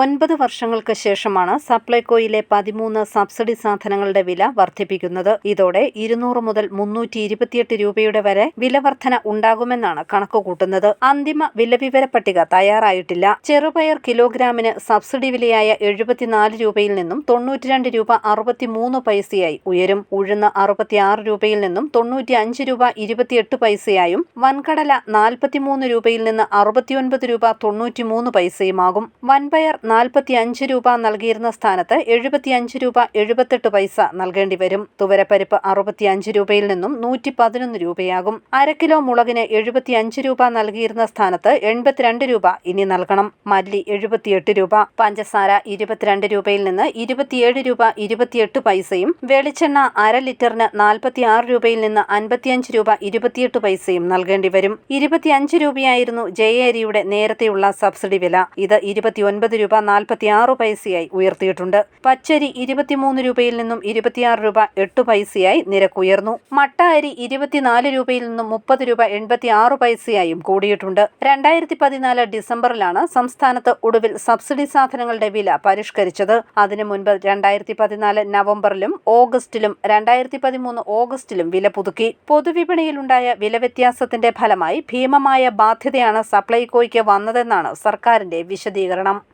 ഒൻപത് വർഷങ്ങൾക്ക് ശേഷമാണ് സപ്ലൈകോയിലെ പതിമൂന്ന് സബ്സിഡി സാധനങ്ങളുടെ വില വർദ്ധിപ്പിക്കുന്നത്. ഇതോടെ ഇരുന്നൂറ് മുതൽ മുന്നൂറ്റി ഇരുപത്തിയെട്ട് രൂപയുടെ വരെ വിലവർധന ഉണ്ടാകുമെന്നാണ് കണക്കുകൂട്ടുന്നത് അന്തിമ വിലവിവര പട്ടിക തയ്യാറായിട്ടില്ല. ചെറുപയർ കിലോഗ്രാമിന് സബ്സിഡി വിലയായ എഴുപത്തിനാല് രൂപയിൽ നിന്നും തൊണ്ണൂറ്റിരണ്ട് രൂപ അറുപത്തിമൂന്ന് പൈസയായി ഉയരും. ഉഴുന്ന് അറുപത്തിയാറ് രൂപയിൽ നിന്നും തൊണ്ണൂറ്റി അഞ്ച് രൂപ ഇരുപത്തിയെട്ട് പൈസയായും വൻകടല നാൽപ്പത്തിമൂന്ന് രൂപയിൽ നിന്ന് അറുപത്തിയൊൻപത് രൂപ തൊണ്ണൂറ്റിമൂന്ന് പൈസയുമാകും. വൻപയർ നാൽപ്പത്തിയഞ്ച് രൂപ നൽകിയിരുന്ന സ്ഥാനത്ത് എഴുപത്തിയഞ്ച് രൂപ എഴുപത്തെട്ട് പൈസ നൽകേണ്ടി വരും. തുവരപ്പരിപ്പ് അറുപത്തിയഞ്ച് രൂപയിൽ നിന്നും നൂറ്റി പതിനൊന്ന് രൂപയാകും. അര കിലോ മുളകിന് എഴുപത്തിയഞ്ച് രൂപ നൽകിയിരുന്ന സ്ഥാനത്ത് എൺപത്തിരണ്ട് രൂപ ഇനി നൽകണം. മല്ലി എഴുപത്തിയെട്ട് രൂപ പഞ്ചസാര ഇരുപത്തിരണ്ട് രൂപയിൽ നിന്ന് ഇരുപത്തിയേഴ് രൂപ ഇരുപത്തിയെട്ട് പൈസയും വെളിച്ചെണ്ണ അര ലിറ്ററിന് നാൽപ്പത്തിയാറ് രൂപയിൽ നിന്ന് അൻപത്തിയഞ്ച് രൂപ ഇരുപത്തിയെട്ട് പൈസയും നൽകേണ്ടി വരും. ഇരുപത്തിയഞ്ച് രൂപയായിരുന്നു ജയ അരിയുടെ നേരത്തെയുള്ള സബ്സിഡി വില. ഇത് ഇരുപത്തിയൊൻപത് രൂപ നാൽപ്പത്തിയാറ് പൈസയായി ഉയർത്തിയിട്ടുണ്ട്. പച്ചരി ഇരുപത്തിമൂന്ന് രൂപയിൽ നിന്നും ഇരുപത്തിയാറ് രൂപ എട്ട് പൈസയായി നിരക്കുയർന്നു. മട്ട അരി ഇരുപത്തിനാല് രൂപയിൽ നിന്നും മുപ്പത് രൂപ എൺപത്തിയാറ് പൈസയായും കൂടിയിട്ടുണ്ട്. രണ്ടായിരത്തി പതിനാല് ഡിസംബറിലാണ് സംസ്ഥാനത്ത് ഒടുവിൽ സബ്സിഡി സാധനങ്ങളുടെ വില പരിഷ്കരിച്ചത്. അതിനു മുൻപ് രണ്ടായിരത്തി പതിനാല് നവംബറിലും ഓഗസ്റ്റിലും രണ്ടായിരത്തി പതിമൂന്ന് ഓഗസ്റ്റിലും വില പുതുക്കി. പൊതുവിപണിയിലുണ്ടായ വില വ്യത്യാസത്തിന്റെ ഫലമായി ഭീമമായ ബാധ്യതയാണ് സപ്ലൈകോയ്ക്ക് വന്നതെന്നാണ് സർക്കാരിന്റെ വിശദീകരണം.